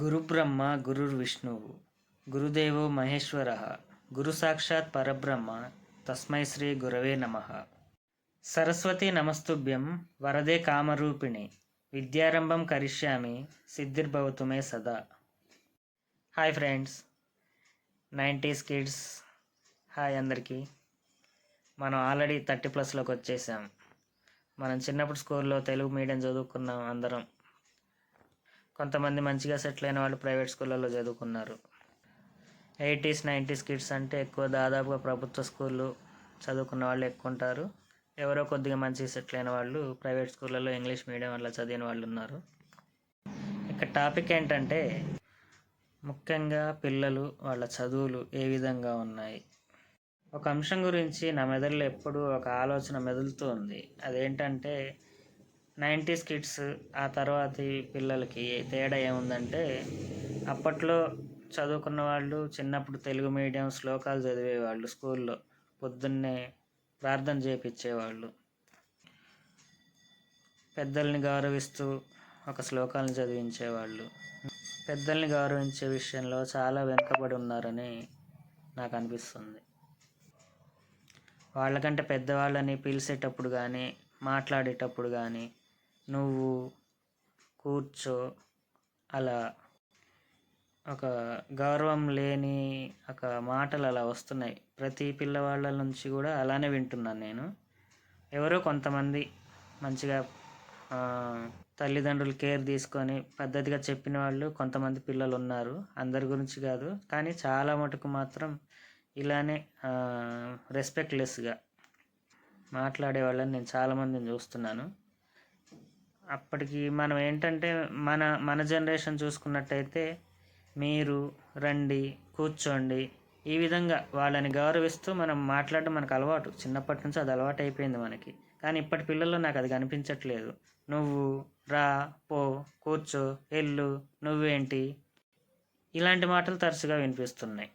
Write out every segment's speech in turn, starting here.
గురుబ్రహ్మ గురుర్విష్ణువు. గురుదేవో మహేశ్వర. గురు సాక్షాత్ పరబ్రహ్మ. తస్మై శ్రీ గురవే నమ. సరస్వతి నమస్తుభ్యం వరదే కామరూపిణి. విద్యారంభం కరిష్యామి. సిద్ధిర్భవతుమే సదా. Hi friends nineties kids. Hi అందరికీ. మనం ఆల్రెడీ థర్టీ ప్లస్లోకి వచ్చేసాం. మనం చిన్నప్పుడు స్కూల్లో తెలుగు మీడియం చదువుకున్నాం అందరం. కొంతమంది మంచిగా సెటిల్ అయిన వాళ్ళు ప్రైవేట్ స్కూళ్ళలో చదువుకున్నారు. ఎయిటీస్ నైంటీస్ కిడ్స్ అంటే ఎక్కువ దాదాపుగా ప్రభుత్వ స్కూళ్ళు చదువుకున్న వాళ్ళు ఎక్కువ ఉంటారు. ఎవరో కొద్దిగా మంచిగా సెటిల్ అయిన వాళ్ళు ప్రైవేట్ స్కూళ్ళలో ఇంగ్లీష్ మీడియం అట్లా చదివిన వాళ్ళు ఉన్నారు. ఇక టాపిక్ ఏంటంటే ముఖ్యంగా పిల్లలు వాళ్ళ చదువులు ఏ విధంగా ఉన్నాయి. ఒక అంశం గురించి నా మెదడులో ఎప్పుడూ ఒక ఆలోచన మెదులుతూ ఉంది. అదేంటంటే నైంటీస్ కిడ్స్ ఆ తర్వాతి పిల్లలకి తేడా ఏముందంటే అప్పట్లో చదువుకున్న వాళ్ళు చిన్నప్పుడు తెలుగు మీడియం శ్లోకాలు చదివేవాళ్ళు స్కూల్లో పొద్దున్నే ప్రార్థన చేపించేవాళ్ళు పెద్దల్ని గౌరవిస్తూ ఒక శ్లోకాలను చదివించేవాళ్ళు. పెద్దల్ని గౌరవించే విషయంలో చాలా వెనుకబడి ఉన్నారని నాకు అనిపిస్తుంది. వాళ్ళకంటే పెద్దవాళ్ళని పిలిచేటప్పుడు కానీ మాట్లాడేటప్పుడు కానీ నువ్వు కూర్చో. అలా ఒక గౌరవం లేని ఒక మాటలు అలా వస్తున్నాయి. ప్రతి పిల్లవాళ్ళ నుంచి కూడా అలానే వింటున్నాను నేను. ఎవరో కొంతమంది మంచిగా తల్లిదండ్రులు కేర్ తీసుకొని పద్ధతిగా చెప్పిన వాళ్ళు కొంతమంది పిల్లలు ఉన్నారు. అందరి గురించి కాదు. కానీ చాలా మటుకు మాత్రం ఇలానే రెస్పెక్ట్లెస్గా మాట్లాడే వాళ్ళని నేను చాలామందిని చూస్తున్నాను. అప్పటికి మనం ఏంటంటే మన మన జనరేషన్ చూసుకున్నట్టయితే మీరు రండి కూర్చోండి ఈ విధంగా వాళ్ళని గౌరవిస్తూ మనం మాట్లాడడం మనకు అలవాటు. చిన్నప్పటి నుంచి అది అలవాటు అయిపోయింది మనకి. కానీ ఇప్పటి పిల్లల్లో నాకు అది కనిపించట్లేదు. నువ్వు రా పో కూర్చో ఎల్లు నువ్వేంటి? ఇలాంటి మాటలు తరచుగా వినిపిస్తున్నాయి.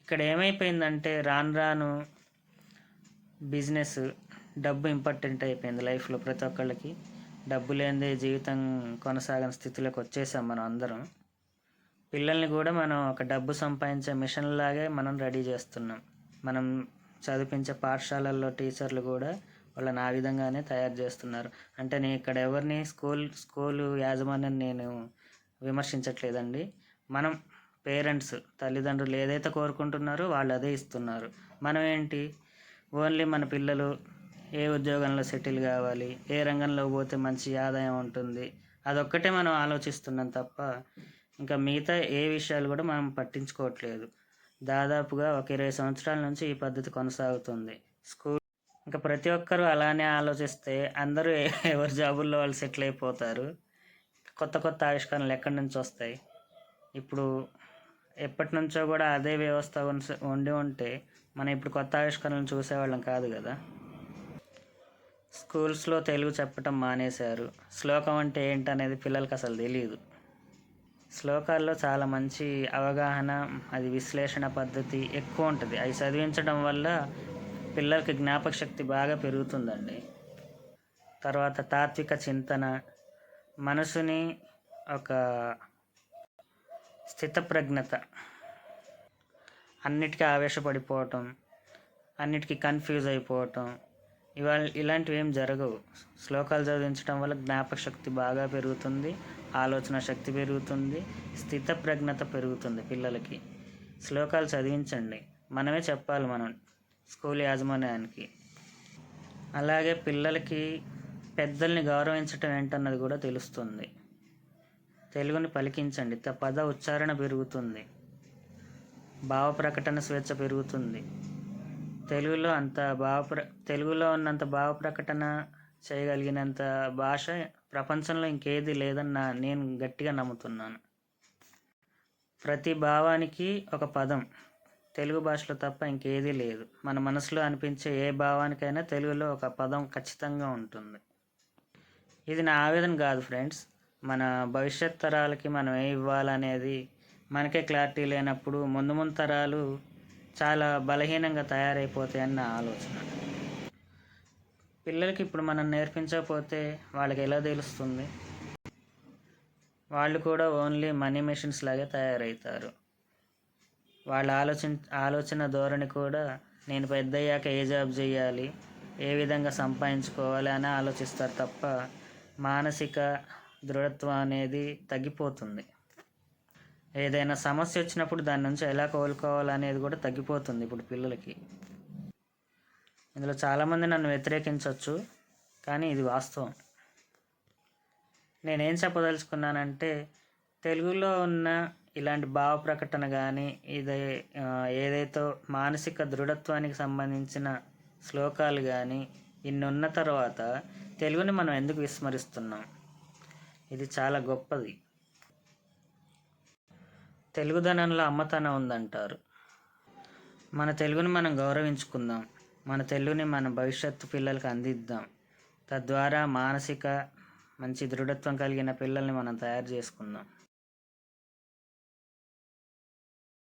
ఇక్కడ ఏమైపోయిందంటే రాను రాను బిజినెస్ డబ్బు ఇంపార్టెంట్ అయిపోయింది లైఫ్లో ప్రతి ఒక్కళ్ళకి. డబ్బు లేనిదే జీవితం కొనసాగని స్థితిలోకి వచ్చేసాం మనం అందరం. పిల్లల్ని కూడా మనం ఒక డబ్బు సంపాదించే మిషన్ లాగే మనం రెడీ చేస్తున్నాం. మనం చదివించే పాఠశాలల్లో టీచర్లు కూడా వాళ్ళని ఆ విధంగానే తయారు చేస్తున్నారు. అంటే నేను ఇక్కడ ఎవరిని స్కూల్ స్కూలు యాజమాన్యం నేను విమర్శించట్లేదండి. మనం పేరెంట్స్ తల్లిదండ్రులు ఏదైతే కోరుకుంటున్నారో వాళ్ళు అదే ఇస్తున్నారు. మనం ఏంటి? ఓన్లీ మన పిల్లలు ఏ ఉద్యోగంలో సెటిల్ కావాలి ఏ రంగంలో పోతే మంచి ఆదాయం ఉంటుంది అదొక్కటే మనం ఆలోచిస్తున్నాం తప్ప ఇంకా మిగతా ఏ విషయాలు కూడా మనం పట్టించుకోవట్లేదు. దాదాపుగా ఒక ఇరవై సంవత్సరాల నుంచి ఈ పద్ధతి కొనసాగుతుంది. స్కూల్ ఇంకా ప్రతి ఒక్కరూ అలానే ఆలోచిస్తే అందరూ ఎవరి జాబుల్లో వాళ్ళు సెటిల్ అయిపోతారు. కొత్త కొత్త ఆవిష్కరణలు ఎక్కడి నుంచి వస్తాయి? ఇప్పుడు ఎప్పటి నుంచో కూడా అదే వ్యవస్థ ఉండి ఉంటే మనం ఇప్పుడు కొత్త ఆవిష్కరణలు చూసేవాళ్ళం కాదు కదా. స్కూల్స్లో తెలుగు చెప్పటం మానేశారు. శ్లోకం అంటే ఏంటనేది పిల్లలకి అసలు తెలియదు శ్లోకాల్లో చాలా మంచి అవగాహన అది విశ్లేషణ పద్ధతి ఎక్కువ ఉంటుంది. అవి చదివించడం వల్ల పిల్లలకి జ్ఞాపక శక్తి బాగా పెరుగుతుందండి. తర్వాత తాత్విక చింతన మనసుని ఒక స్థితప్రజ్ఞత అన్నిటికీ ఆవేశపడిపోవటం అన్నిటికీ కన్ఫ్యూజ్ అయిపోవటం ఇవాళ ఇలాంటివి ఏం జరగవు. శ్లోకాలు చదివించడం వల్ల జ్ఞాపక శక్తి బాగా పెరుగుతుంది ఆలోచన శక్తి పెరుగుతుంది స్థిత ప్రజ్ఞత పెరుగుతుంది పిల్లలకి. శ్లోకాలు చదివించండి. మనమే చెప్పాలి మనం స్కూల్ యాజమాన్యానికి. అలాగే పిల్లలకి పెద్దల్ని గౌరవించటం ఏంటన్నది కూడా తెలుస్తుంది. తెలుగుని పలికించండి. త- పద ఉచ్చారణ పెరుగుతుంది. భావ ప్రకటన స్వేచ్ఛ పెరుగుతుంది. తెలుగులో అంత భావ ప్ర తెలుగులో ఉన్నంత భావ ప్రకటన చేయగలిగినంత భాష ప్రపంచంలో ఇంకేది లేదని నా నేను గట్టిగా నమ్ముతున్నాను. ప్రతి భావానికి ఒక పదం. తెలుగు భాషలో తప్ప ఇంకేదీ లేదు. మన మనసులో అనిపించే ఏ భావానికైనా తెలుగులో ఒక పదం ఖచ్చితంగా ఉంటుంది. ఇది నా ఆవేదన కాదు ఫ్రెండ్స్. మన భవిష్యత్ తరాలకి మనం ఏ ఇవ్వాలనేది మనకే క్లారిటీ లేనప్పుడు ముందు ముందు తరాలు చాలా బలహీనంగా తయారైపోతాయని నా ఆలోచన. పిల్లలకి ఇప్పుడు మనం నేర్పించకపోతే వాళ్ళకి ఎలా తెలుస్తుంది? వాళ్ళు కూడా ఓన్లీ మనీ మెషిన్స్ లాగే తయారవుతారు వాళ్ళ ఆలోచన ఆలోచన ధోరణి కూడా నేను పెద్ద అయ్యాక ఏ జాబ్ చేయాలి ఏ విధంగా సంపాదించుకోవాలి అని ఆలోచిస్తారు తప్ప మానసిక దృఢత్వం అనేది తగ్గిపోతుంది. ఏదైనా సమస్య వచ్చినప్పుడు దాని నుంచి ఎలా కోలుకోవాలి అనేది కూడా తగ్గిపోతుంది ఇప్పుడు పిల్లలకి. ఇందులో చాలామంది నన్ను వ్యతిరేకించవచ్చు కానీ ఇది వాస్తవం. నేనేం చెప్పదలుచుకున్నానంటే తెలుగులో ఉన్న ఇలాంటి భావ ప్రకటన కానీ ఇది ఏదైతే మానసిక దృఢత్వానికి సంబంధించిన శ్లోకాలు కానీ ఇన్ని ఉన్న తర్వాత తెలుగుని మనం ఎందుకు విస్మరిస్తున్నాం? ఇది చాలా గొప్పది. తెలుగుదనంలో అమ్మతనం ఉందంటారు. మన తెలుగుని మనం గౌరవించుకుందాం. మన తెలుగుని మన భవిష్యత్తు పిల్లలకు అందిద్దాం. తద్వారా మానసిక మంచి దృఢత్వం కలిగిన పిల్లల్ని మనం తయారు చేసుకుందాం.